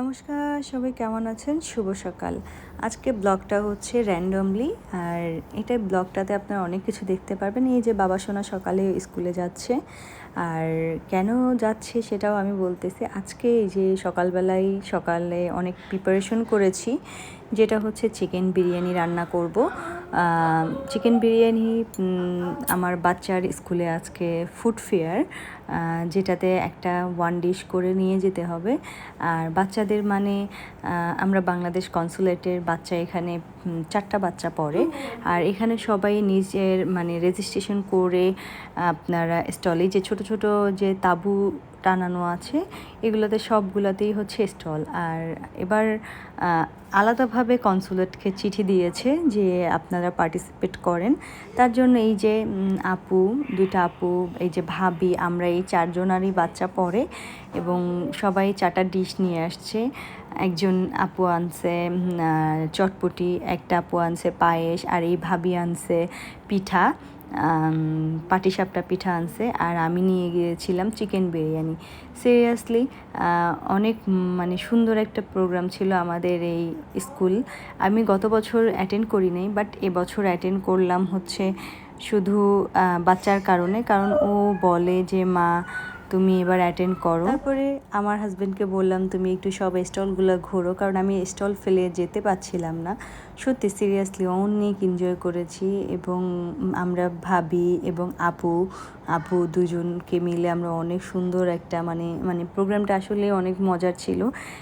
নমস্কার, সবাই কেমন আছেন? শুভ সকাল। আজকে ব্লগটা হচ্ছে র্যান্ডমলি আর এটা ব্লগটাতে আপনারা অনেক কিছু দেখতে পারবেন। এই যে বাবা সোনা সকালে স্কুলে যাচ্ছে, আর কেন যাচ্ছে সেটাও আমি বলতেছি। আজকে এই যে সকালবেলায় সকালে অনেক প্রিপারেশন করেছি, যেটা হচ্ছে চিকেন বিরিয়ানি রান্না করব। চিকেন বিরিয়ানি আমার বাচ্চার স্কুলে আজকে ফুড ফেয়ার যেটাতে একটা ওয়ান ডিশ করে নিয়ে যেতে হবে। আর বাচ্চাদের মানে আমরা বাংলাদেশ কনসুলেটের বাচ্চা এখানে চারটা বাচ্চা পড়ে। আর এখানে সবাই নিজের মানে রেজিস্ট্রেশন করে আপনারা স্টলে যে ছোট ছোট যে তাবু টানানো আছে। এগুলোতে সবগুলোতেই হচ্ছে স্টল। আর এবার আলাদাভাবে কনসুলেটকে চিঠি দিয়েছে যে আপনারা পার্টিসিপেট করেন। তার জন্য এই যে আপু, দুইটা আপু, এই যে ভাবি, আমরা এই চারজনারই বাচ্চা পড়ে এবং সবাই চারটা ডিশ নিয়ে আসছে। একজন আপু আনছে চটপটি, একটা আপু আনছে পায়েস, আর এই ভাবি আনছে পিঠা। পাটিসাপটা পিঠা আনছে আর আমি নিয়ে গিয়েছিলাম চিকেন বিরিয়ানি। সিরিয়াসলি অনেক মানে সুন্দর একটা প্রোগ্রাম ছিল আমাদের এই স্কুল আমি গত বছর অ্যাটেন্ড করি নাই বাট এবছর অ্যাটেন্ড করলাম হচ্ছে শুধু বাচ্চার কারণে, কারণ ও বলে যে, মা, তুমি এবার অ্যাটেন্ড করো। তারপরে আমার হাজব্যান্ডকে বললাম, তুমি একটু সব স্টলগুলো ঘোরো। কারণ আমি স্টল ফেলে যেতে পারছিলাম না। সত্যি সিরিয়াসলি অনেক এনজয় করেছি এবং আমরা ভাবি এবং আপু আপু দুজনকে মিলে আমরা অনেক সুন্দর একটা মানে মানে প্রোগ্রামটা আসলে অনেক মজার ছিল।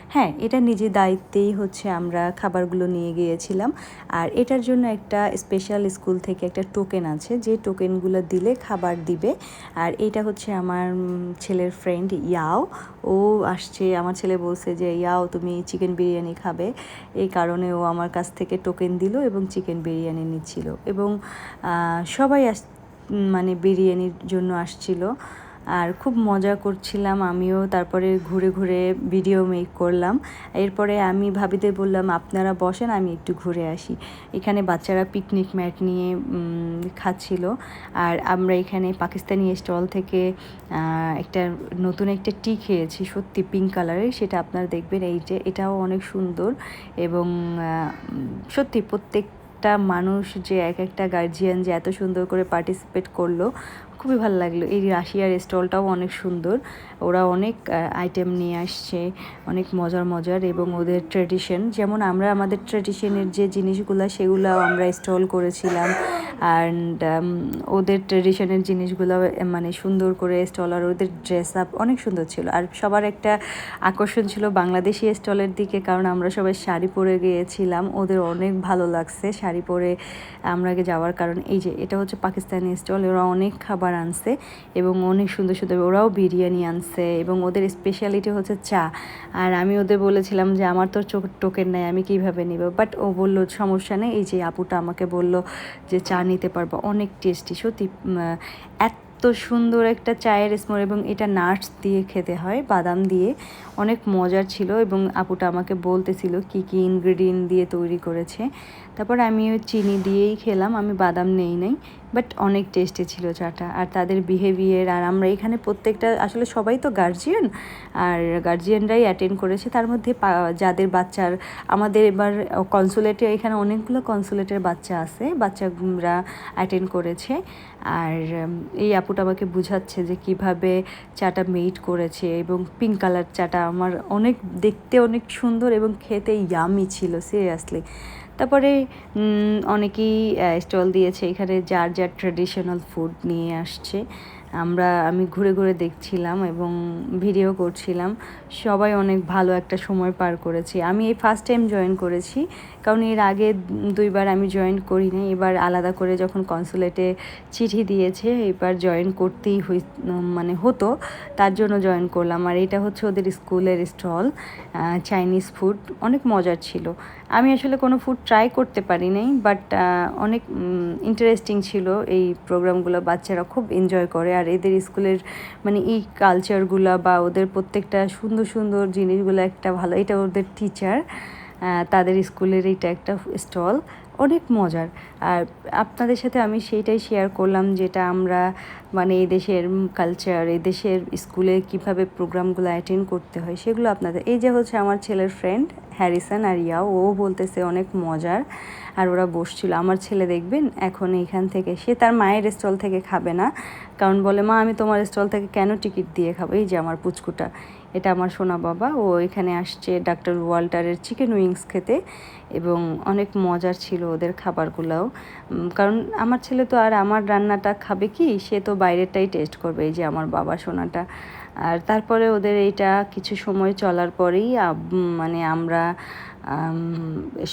হ্যাঁ এটা নিজে দায়িত্বেই হচ্ছে আমরা খাবারগুলো নিয়ে গিয়েছিলাম। আর এটার জন্য একটা স্পেশাল স্কুল থেকে একটা টোকেন আছে, যে টোকেনগুলো দিলে খাবার দিবে। আর এটা হচ্ছে আমার ছেলের ফ্রেন্ড ইয়াও। ও আসছে, আমার ছেলে বলছে যে, ইয়াও, তুমি চিকেন বিরিয়ানি খাবে। এই কারণে ও আমার কাছ থেকে টোকেন দিল এবং চিকেন বিরিয়ানি নিচ্ছিল এবং সবাই আস মানে বিরিয়ানির জন্য আসছিল। আর খুব মজা করছিলাম আমিও। তারপরে ঘুরে ঘুরে ভিডিও মেক করলাম। এরপরে আমি ভাবিদের বললাম, আপনারা বসেন, আমি একটু ঘুরে আসি। এখানে বাচ্চারা পিকনিক ম্যাট নিয়ে খাচ্ছিল। আর আমরা এখানে পাকিস্তানি স্টল থেকে একটা নতুন একটা টি খেয়েছি, সত্যি পিঙ্ক কালারের সেটা আপনারা দেখবেন, এই যে এটাও অনেক সুন্দর। এবং সত্যি প্রত্যেক একটা মানুষ যে এক একটা গার্জিয়ান যে এত সুন্দর করে পার্টিসিপেট করল খুবই ভালো লাগল। এই রাশিয়ার স্টলটাও অনেক সুন্দর। ওরা অনেক আইটেম নিয়ে আসছে, অনেক মজার মজার এবং ওদের ট্রেডিশন যেমন আমরা আমাদের ট্রেডিশনের যে জিনিসগুলো সেগুলো আমরা স্টল করেছিলাম অ্যান্ড ওদের ট্রেডিশনের জিনিসগুলো মানে সুন্দর করে স্টল আর ওদের ড্রেস আপ অনেক সুন্দর ছিল। আর সবার একটা আকর্ষণ ছিল বাংলাদেশি স্টলের দিকে, কারণ আমরা সবাই শাড়ি পরে গিয়েছিলাম। ওদের অনেক ভালো লাগছে শাড়ি পরে আমরা যাওয়ার কারণ। এই যে, এটা হচ্ছে পাকিস্তানি স্টল, ওরা অনেক খাবার আনছে এবং অনেক সুন্দর সুন্দর ওরাও বিরিয়ানি আনছে এবং ওদের স্পেশালিটি হচ্ছে চা। আর আমি ওদের বলেছিলাম যে, আমার তো চোখ টোকেন নেই, আমি কীভাবে নিব? বাট ও বলল, সমস্যা নেই। এই যে আপুটা আমাকে বলল যে, চা নিতে পারব। অনেক টেস্টি সত্যি এত সুন্দর একটা চায়ের স্মোর এবং এটা নাটস দিয়ে খেতে হয়, বাদাম দিয়ে। অনেক মজার ছিল এবং আপুটা আমাকে বলতেছিল কি কি ইনগ্রেডিয়েন্ট দিয়ে তৈরি করেছে। তারপর আমি চিনি দিয়েই খেলাম, আমি বাদাম নেই নাই। বাট অনেক টেস্টি ছিল চাটা। আর তাদের বিহেভিয়ার আর আমরা এখানে প্রত্যেকটা, আসলে সবাই তো গার্জিয়ান আর গার্জিয়ানরাই অ্যাটেন্ড করেছে। তার মধ্যে যাদের বাচ্চার, আমাদের এবার কনসুলেটে এখানে অনেকগুলো কনসুলেটের বাচ্চা আছে বাচ্চারা অ্যাটেন্ড করেছে। আর এই আপুটা আমাকে বুঝাচ্ছে যে কীভাবে চাটা মেড করেছে, এবং পিঙ্ক কালার চাটা আমার অনেক, দেখতে অনেক সুন্দর এবং খেতে ইয়ামি ছিল সিরিয়াসলি তারপরে অনেকেই স্টল দিয়েছে এখানে যার যার ট্রেডিশনাল ফুড নিয়ে আসছে। আমরা, আমি ঘুরে ঘুরে দেখছিলাম এবং ভিডিও করছিলাম। সবাই অনেক ভালো একটা সময় পার করেছি। আমি এই ফার্স্ট টাইম জয়েন করেছি, কারণ এর আগে দুইবার আমি জয়েন করিনি। এবার আলাদা করে যখন কনসুলেটে চিঠি দিয়েছে, এবার জয়েন করতেই হই মানে হতো, তার জন্য জয়েন করলাম। আর এটা হচ্ছে ওদের স্কুলের স্টল চাইনিজ ফুড অনেক মজার ছিল। আমি আসলে কোনো ফুড ট্রাই করতে পারি নাই বাট অনেক ইন্টারেস্টিং ছিল এই প্রোগ্রামগুলো বাচ্চারা খুব এনজয় করে। আর এদের স্কুলের মানে এই কালচারগুলো বা ওদের প্রত্যেকটা সুন্দর সুন্দর সুন্দর জিনিসগুলো একটা ভালো, এটা ওদের টিচার তাদের স্কুলের এটা একটা স্টল অনেক মজার। আর আপনাদের সাথে আমি সেইটাই শেয়ার করলাম যেটা আমরা মানে এই দেশের কালচার এই দেশের স্কুলে কীভাবে প্রোগ্রামগুলো অ্যাটেন্ড করতে হয়, সেগুলো আপনাদের, এই যে হচ্ছে আমার ছেলের ফ্রেন্ড হ্যারিসন আর ইয়াও, ও বলতেছে অনেক মজার। আর ওরা বসছিল, আমার ছেলে দেখবেন? এখন এইখান থেকে সে তার মায়ের স্টল থেকে খাবে না। কারণ বলে, মা, আমি তোমার স্টল থেকে কেন টিকিট দিয়ে খাব? এই যে আমার পুচকুটা। এটা আমার সোনা বাবা। ও এখানে আসছে ডাক্তার ওয়াল্টারের চিকেন উইংস খেতে। এবং অনেক মজার ছিল ওদের খাবারগুলোও। কারণ আমার ছেলে তো আর আমার রান্নাটা খাবে কি? সে তো বাইরেরটাই টেস্ট করবে, এই যে আমার বাবা সোনাটা। আর তারপরে ওদের এইটা কিছু সময় চলার পরেই মানে আমরা আম,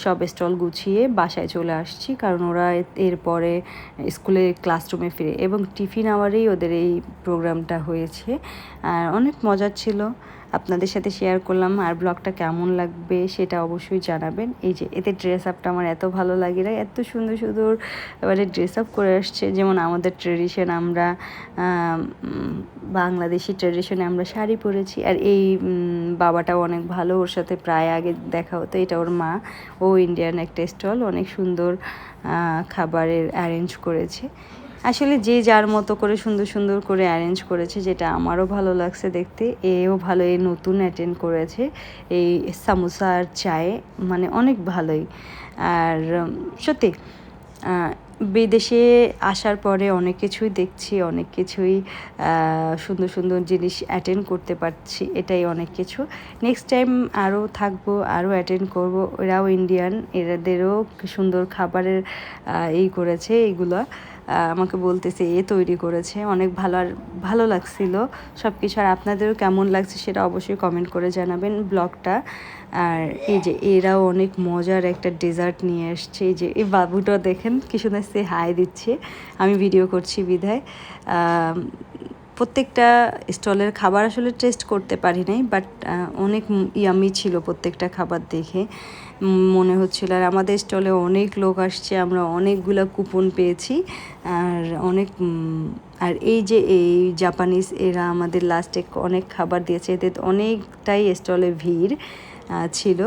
সব স্টল গুছিয়ে বাসায় চলে আসছি। কারণ ওরা এরপরে স্কুলে ক্লাসরুমে ফিরে এবং টিফিন আওয়ারেই ওদের এই প্রোগ্রামটা হয়েছে। আর অনেক মজার ছিল। আপনাদের সাথে শেয়ার করলাম আর ব্লগটা কেমন লাগবে সেটা অবশ্যই জানাবেন। এই যে, এতে ড্রেস আপটা আমার এত ভালো লাগে না, এত সুন্দর সুন্দর এবারে ড্রেস আপ করে আসছে। যেমন আমাদের ট্রেডিশন আমরা বাংলাদেশি ট্রেডিশনে আমরা শাড়ি পরেছি আর এই বাবাটাও অনেক ভালো, ওর সাথে প্রায় আগে দেখা হতো, এটা ওর মা। ও ইন্ডিয়ান একটা স্টল অনেক সুন্দর খাবারের অ্যারেঞ্জ করেছে। আসলে যে যার মতো করে সুন্দর সুন্দর করে অ্যারেঞ্জ করেছে, যেটা আমারও ভালো লাগছে দেখতে। এও ভালো এই নতুন অ্যাটেন্ড করেছে। এই সামোসা আর চায়ে মানে অনেক ভালোই। আর সত্যি বিদেশে আসার পরে অনেক কিছুই দেখছি, অনেক কিছুই সুন্দর সুন্দর জিনিস অ্যাটেন্ড করতে পারছি, এটাই অনেক কিছু। নেক্সট টাইম আরও থাকব, আরও অ্যাটেন্ড করব। এরাও ইন্ডিয়ান এরাদেরও সুন্দর খাবারের এই করেছে, এইগুলো। আমাকে বলতেছে, এ তৈরি করেছে, অনেক ভালো আর ভালো লাগছিল। সব কিছু আর আপনাদেরও কেমন লাগছে সেটা অবশ্যই কমেন্ট করে জানাবেন ব্লগটা। আর এই যে এরাও অনেক মজার একটা ডেজার্ট নিয়ে আসছে। এই যে, এই বাবুটা দেখেন, কি সুন্দর সে হাই দিচ্ছে। আমি ভিডিও করছি বিধায়। প্রত্যেকটা স্টলের খাবার আসলে টেস্ট করতে পারি নাই বাট অনেক ইয়ামি ছিল প্রত্যেকটা খাবার দেখে। মনে হচ্ছিল আর আমাদের স্টলে অনেক লোক আসছে, আমরা অনেকগুলো কুপন পেয়েছি। আর অনেক আর এই যে এই জাপানিজ এরা আমাদের লাস্টে অনেক খাবার দিয়েছে, এদের অনেকটাই স্টলে ভিড়। ছিল।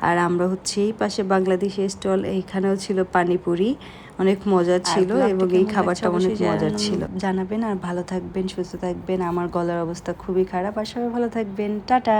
আর আমরা হচ্ছে এই পাশে বাংলাদেশের স্টল এইখানেও ছিল পানিপুরি। অনেক মজা ছিল এবং এই খাবারটা অনেক মজার ছিল। জানাবেন আর ভালো থাকবেন সুস্থ থাকবেন। আমার গলার অবস্থা খুবই খারাপ। আর সবাই ভালো থাকবেন। টাটা!